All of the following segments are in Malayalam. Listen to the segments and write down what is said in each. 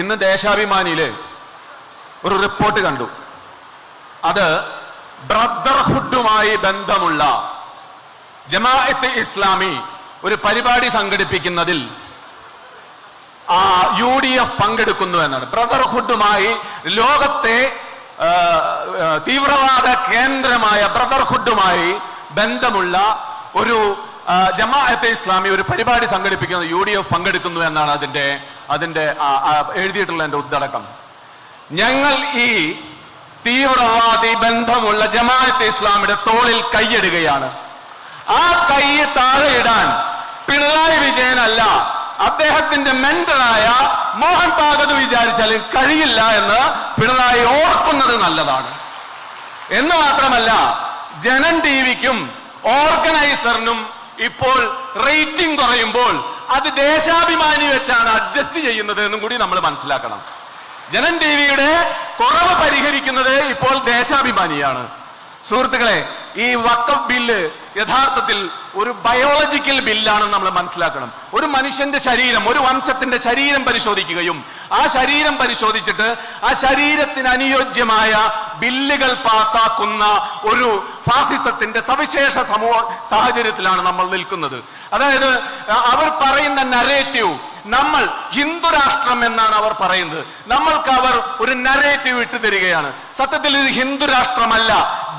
ഇന്ന് ദേശാഭിമാനിയിൽ ഒരു റിപ്പോർട്ട് കണ്ടു. അത് ബ്രദർഹുഡുമായി ബന്ധമുള്ള ജമാഅത്ത് ഇസ്ലാമി ഒരു പരിപാടി സംഘടിപ്പിക്കുന്നതിൽ ആ യു ഡി എഫ് പങ്കെടുക്കുന്നു എന്നാണ്. ബ്രദർഹുഡുമായി ലോകത്തെ തീവ്രവാദ കേന്ദ്രമായ ബ്രദർഹുഡുമായി ബന്ധമുള്ള ഒരു ജമാഅത്തെ ഇസ്ലാമി ഒരു പരിപാടി സംഘടിപ്പിക്കുന്നത് യു ഡി എഫ് പങ്കെടുക്കുന്നു എന്നാണ് അതിന്റെ ആ, എഴുതിയിട്ടുള്ള എന്റെ ഉദ്ദടക്കം ഞങ്ങൾ ഈ തീവ്രവാദി ബന്ധമുള്ള ജമാഅത്തെ ഇസ്ലാമിയുടെ തോളിൽ കൈയിടുകയാണ്. ആ കൈ താഴെയിടാൻ പിണറായി വിജയനല്ല അദ്ദേഹത്തിന്റെ മെന്ററായ മോഹൻ ഭാഗത് വിചാരിച്ചാലും കഴിയില്ല എന്ന് പിണറായി ഓർക്കുന്നത് നല്ലതാണ്. എന്ന് മാത്രമല്ല ജനൻ ടി വിക്കും ഓർഗനൈസറിനും ഇപ്പോൾ റേറ്റിംഗ് കുറയുമ്പോൾ അത് ദേശാഭിമാനി വെച്ചാണ് അഡ്ജസ്റ്റ് ചെയ്യുന്നത് എന്നും കൂടി നമ്മൾ മനസ്സിലാക്കണം. ജനൻ ടി വിയുടെ കുറവ് പരിഹരിക്കുന്നത് ഇപ്പോൾ ദേശാഭിമാനിയാണ്. സുഹൃത്തുക്കളെ ഈ വക്കം ബില്ല് യഥാർത്ഥത്തിൽ ഒരു ബയോളജിക്കൽ ബില്ലാണെന്ന് നമ്മൾ മനസ്സിലാക്കണം. ഒരു മനുഷ്യന്റെ ശരീരം ഒരു വംശത്തിന്റെ ശരീരം പരിശോധിക്കുകയും ആ ശരീരം പരിശോധിച്ചിട്ട് ആ ശരീരത്തിന് അനുയോജ്യമായ ബില്ലുകൾ പാസാക്കുന്ന ഒരു ഫാസിസത്തിന്റെ സവിശേഷ സമൂഹ സാഹചര്യത്തിലാണ് നമ്മൾ നിൽക്കുന്നത്. അതായത് അവർ പറയുന്ന നരേറ്റീവ് നമ്മൾ ഹിന്ദു രാഷ്ട്രം എന്നാണ് അവർ പറയുന്നത്. നമ്മൾക്ക് അവർ ഒരു നരേറ്റീവ് ഇട്ടു തരികയാണ്. സത്യത്തിൽ ഇത് ഹിന്ദു രാഷ്ട്രമല്ല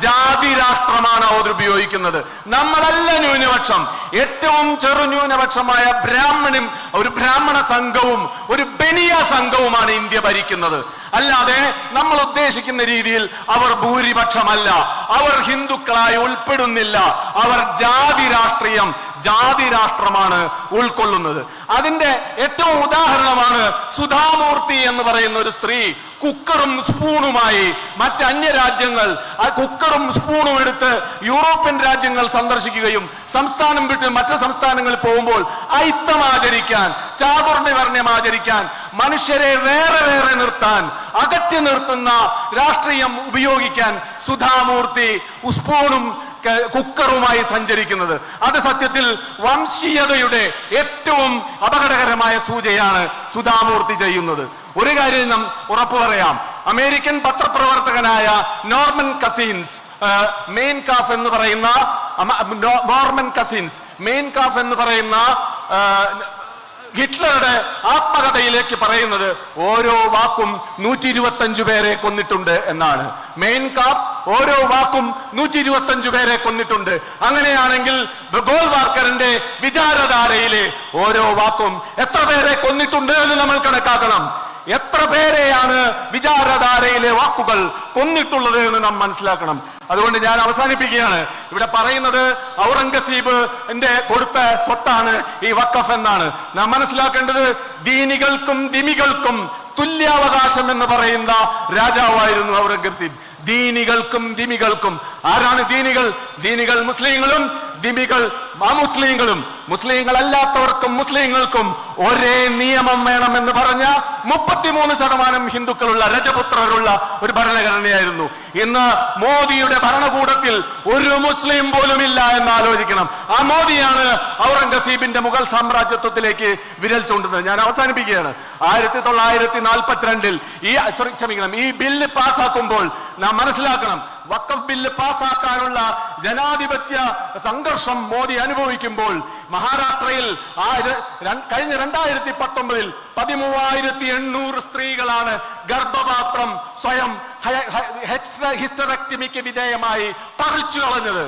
ജാതി രാഷ്ട്രമാണ് അവർ ഉപയോഗിക്കുന്നത്. നമ്മളല്ല ന്യൂനപക്ഷം. ഏറ്റവും ചെറു ന്യൂനപക്ഷമായ ബ്രാഹ്മണും ഒരു ബ്രാഹ്മണ സംഘവും ഒരു ബനിയ സംഘവുമാണ് ഇന്ത്യ ഭരിക്കുന്നത്. അല്ലാതെ നമ്മൾ ഉദ്ദേശിക്കുന്ന രീതിയിൽ അവർ ഭൂരിപക്ഷമല്ല. അവർ ഹിന്ദുക്കളായി ഉൾപ്പെടുന്നില്ല. അവർ ജാതി രാഷ്ട്രീയം ജാതി രാഷ്ട്രമാണ് ഉൾക്കൊള്ളുന്നത്. അതിന്റെ ഏറ്റവും ഉദാഹരണമാണ് സുധാമൂർത്തി എന്ന് പറയുന്ന ഒരു സ്ത്രീ. കുക്കറും സ്പൂണുമായി മറ്റ് അന്യരാജ്യങ്ങൾ ആ കുക്കറും സ്പൂണും എടുത്ത് യൂറോപ്യൻ രാജ്യങ്ങൾ സന്ദർശിക്കുകയും സംസ്ഥാനം വിട്ട് മറ്റു സംസ്ഥാനങ്ങളിൽ പോകുമ്പോൾ ഐത്തം ആചരിക്കാൻ ചാതുർണ്യവർണം ആചരിക്കാൻ മനുഷ്യരെ വേറെ വേറെ നിർത്താൻ അകറ്റി നിർത്തുന്ന രാഷ്ട്രീയം ഉപയോഗിക്കാൻ സുധാമൂർത്തി ഉസ്പൂണും ക- കുക്കറുമായി സഞ്ചരിക്കുന്നത്. അത് സത്യത്തിൽ വംശീയതയുടെ ഏറ്റവും അപകടകരമായ സൂചയാണ് സുധാമൂർത്തി ചെയ്യുന്നത്. ഒരു കാര്യം നാം ഉറപ്പു പറയാം. അമേരിക്കൻ പത്രപ്രവർത്തകനായ നോർമൻ കസീൻസ് മെയിൻ കാഫ് എന്ന് പറയുന്ന നോർമൻ കസീൻസ് മെയിൻ കാഫ് എന്ന് പറയുന്ന ഹിറ്റ്ലറുടെ ആത്മകഥയിലേക്ക് പറയുന്നത് ഓരോ വാക്കും നൂറ്റി ഇരുപത്തി അഞ്ചു പേരെ കൊന്നിട്ടുണ്ട് എന്നാണ്. മെയിൻ കാപ്പ് ഓരോ വാക്കും നൂറ്റി ഇരുപത്തി അഞ്ചു പേരെ കൊന്നിട്ടുണ്ട്. അങ്ങനെയാണെങ്കിൽ ഗോൾ വാർക്കറിന്റെ വിചാരധാരയിലെ ഓരോ വാക്കും എത്ര പേരെ കൊന്നിട്ടുണ്ട് എന്ന് നമ്മൾ കണക്കാക്കണം. എത്ര പേരെയാണ് വിചാരധാരയിലെ വാക്കുകൾ കൊന്നിട്ടുള്ളത് എന്ന് നാം മനസ്സിലാക്കണം. അതുകൊണ്ട് ഞാൻ അവസാനിപ്പിക്കുകയാണ്. ഇവിടെ പറയുന്നത് ഔറംഗസീബ് എന്റെ കൊടുത്ത സ്വത്താണ് ഈ വക്കഫ് എന്നാണ്. നാം മനസ്സിലാക്കേണ്ടത് ദീനികൾക്കും ദിമികൾക്കും തുല്യാവകാശം എന്ന് പറയുന്ന രാജാവായിരുന്നു ഔറംഗസീബ്. ദീനികൾക്കും ദിമികൾക്കും. ആരാണ് ദീനികൾ? ദീനികൾ മുസ്ലിങ്ങളും ദിമികൾ അമുസ്ലിങ്ങളും. മുസ്ലിങ്ങൾ അല്ലാത്തവർക്കും മുസ്ലിങ്ങൾക്കും ഒരേ നിയമം വേണമെന്ന് പറഞ്ഞ മുപ്പത്തിമൂന്ന് ശതമാനം ഹിന്ദുക്കളുള്ള രജപുത്രരുള്ള ഒരു ഭരണഘടനയായിരുന്നു. ഇന്ന് മോദിയുടെ ഭരണകൂടത്തിൽ ഒരു മുസ്ലിം പോലും ഇല്ല എന്ന് ആലോചിക്കണം. ആ മോദിയാണ് ഔറംഗസീബിന്റെ മുഗൾ സാമ്രാജ്യത്വത്തിലേക്ക് വിരൽ ചൂണ്ടുന്നത്. ഞാൻ അവസാനിപ്പിക്കുകയാണ്. ആയിരത്തി തൊള്ളായിരത്തി നാൽപ്പത്തിരണ്ടിൽ ഈ ക്ഷമിക്കണം. ഈ ബില്ല് പാസ്സാക്കുമ്പോൾ നാം മനസ്സിലാക്കണം. വക്കഫ് ബില്ല് പാസ്സാക്കാനുള്ള ജനാധിപത്യ സംഘർഷം മോദി അനുഭവിക്കുമ്പോൾ മഹാരാഷ്ട്രയിൽ ആ കഴിഞ്ഞ രണ്ടായിരത്തി പത്തൊമ്പതിൽ പതിമൂവായിരത്തി എണ്ണൂറ് സ്ത്രീകളാണ് ഗർഭപാത്രം സ്വയം ഹിസ്റ്ററക്ടമിക്ക് വിധേയമായി പറിച്ചു കളഞ്ഞത്.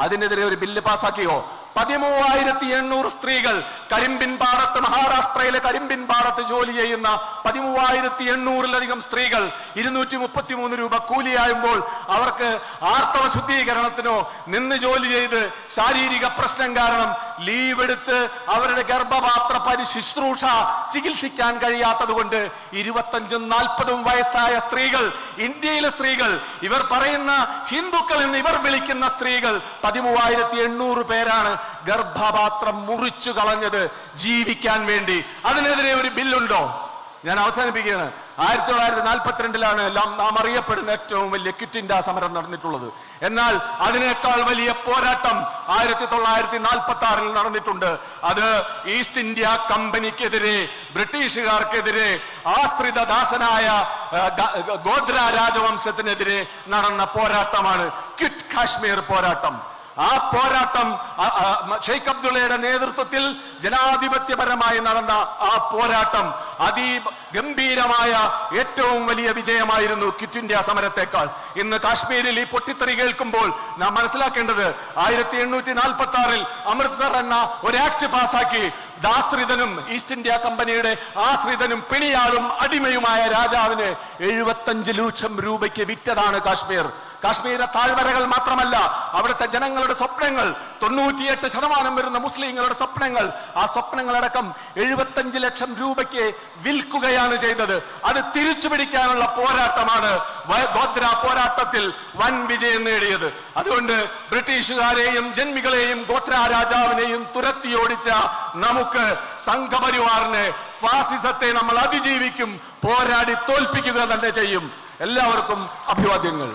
അതിനെതിരെ ഒരു ബില്ല് പാസാക്കിയോ? പതിമൂവായിരത്തി എണ്ണൂറ് സ്ത്രീകൾ കരിമ്പിൻ പാടത്ത് മഹാരാഷ്ട്രയിലെ കരിമ്പിൻ പാടത്ത് ജോലി ചെയ്യുന്ന പതിമൂവായിരത്തി എണ്ണൂറിലധികം സ്ത്രീകൾ ഇരുന്നൂറ്റി മുപ്പത്തി മൂന്ന് രൂപ കൂലിയായുമ്പോൾ അവർക്ക് ആർത്തവ ശുദ്ധീകരണത്തിനോ നിന്ന് ജോലി ചെയ്ത് ശാരീരിക പ്രശ്നം കാരണം ലീവ് എടുത്ത് അവരുടെ ഗർഭപാത്ര പരിശുശ്രൂഷ ചികിത്സിക്കാൻ കഴിയാത്തത് കൊണ്ട് ഇരുപത്തഞ്ചും നാൽപ്പതും വയസ്സായ സ്ത്രീകൾ ഇന്ത്യയിലെ സ്ത്രീകൾ ഇവർ പറയുന്ന ഹിന്ദുക്കൾ എന്ന് ഇവർ വിളിക്കുന്ന സ്ത്രീകൾ പതിമൂവായിരത്തി എണ്ണൂറ് പേരാണ് ഗർഭപാത്രം മുറിച്ചു കളഞ്ഞത് ജീവിക്കാൻ വേണ്ടി. അതിനെതിരെ ഒരു ബില്ലുണ്ടോ? ഞാൻ അവസാനിപ്പിക്കുകയാണ്. ആയിരത്തി തൊള്ളായിരത്തി നാൽപ്പത്തിരണ്ടിലാണ് നാം അറിയപ്പെടുന്ന ഏറ്റവും വലിയ ക്വിറ്റ് ഇന്ത്യ സമരം നടന്നിട്ടുള്ളത്. എന്നാൽ അതിനേക്കാൾ വലിയ പോരാട്ടം ആയിരത്തി തൊള്ളായിരത്തി നാൽപ്പത്തി ആറിൽ നടന്നിട്ടുണ്ട്. അത് ഈസ്റ്റ് ഇന്ത്യ കമ്പനിക്കെതിരെ ബ്രിട്ടീഷുകാർക്കെതിരെ ആശ്രിത ദാസനായ ഗോത്ര രാജവംശത്തിനെതിരെ നടന്ന പോരാട്ടമാണ് ക്വിറ്റ് കാശ്മീർ പോരാട്ടം. ആ പോരാട്ടം ഷെയ്ഖ് അബ്ദുള്ളയുടെ നേതൃത്വത്തിൽ ജനാധിപത്യപരമായി നടന്ന ആ പോരാട്ടം അതി ഗംഭീരമായ ഏറ്റവും വലിയ വിജയമായിരുന്നു ക്വിറ്റ് ഇന്ത്യ സമരത്തെക്കാൾ. ഇന്ന് കാശ്മീരിൽ ഈ പൊട്ടിത്തെറി കേൾക്കുമ്പോൾ നാം മനസ്സിലാക്കേണ്ടത് ആയിരത്തി എണ്ണൂറ്റി നാൽപ്പത്തി ആറിൽ അമൃത്സർ എന്ന ഒരു ആക്ട് പാസാക്കി ദാശ്രിതനും ഈസ്റ്റ് ഇന്ത്യ കമ്പനിയുടെ ആശ്രിതനും പിണിയാളും അടിമയുമായ രാജാവിന് എഴുപത്തഞ്ച് ലക്ഷം രൂപയ്ക്ക് വിറ്റതാണ് കാശ്മീർ. കാശ്മീരിലെ താഴ്വരകൾ മാത്രമല്ല അവിടുത്തെ ജനങ്ങളുടെ സ്വപ്നങ്ങൾ തൊണ്ണൂറ്റിയെട്ട് ശതമാനം വരുന്ന മുസ്ലിങ്ങളുടെ സ്വപ്നങ്ങൾ ആ സ്വപ്നങ്ങളടക്കം എഴുപത്തഞ്ച് ലക്ഷം രൂപയ്ക്ക് വിൽക്കുകയാണ് ചെയ്തത്. അത് തിരിച്ചു പിടിക്കാനുള്ള പോരാട്ടമാണ് ഗോദ്ര പോരാട്ടത്തിൽ വൻ വിജയം നേടിയത്. അതുകൊണ്ട് ബ്രിട്ടീഷുകാരെയും ജന്മികളെയും ഗോത്ര രാജാവിനെയും തുരത്തി ഓടിച്ച നമുക്ക് സംഘപരിവാറിനെ ഫാസിസത്തെ നമ്മൾ അതിജീവിക്കും പോരാടി തോൽപ്പിക്കുക തന്നെ ചെയ്യും. എല്ലാവർക്കും അഭിവാദ്യങ്ങൾ.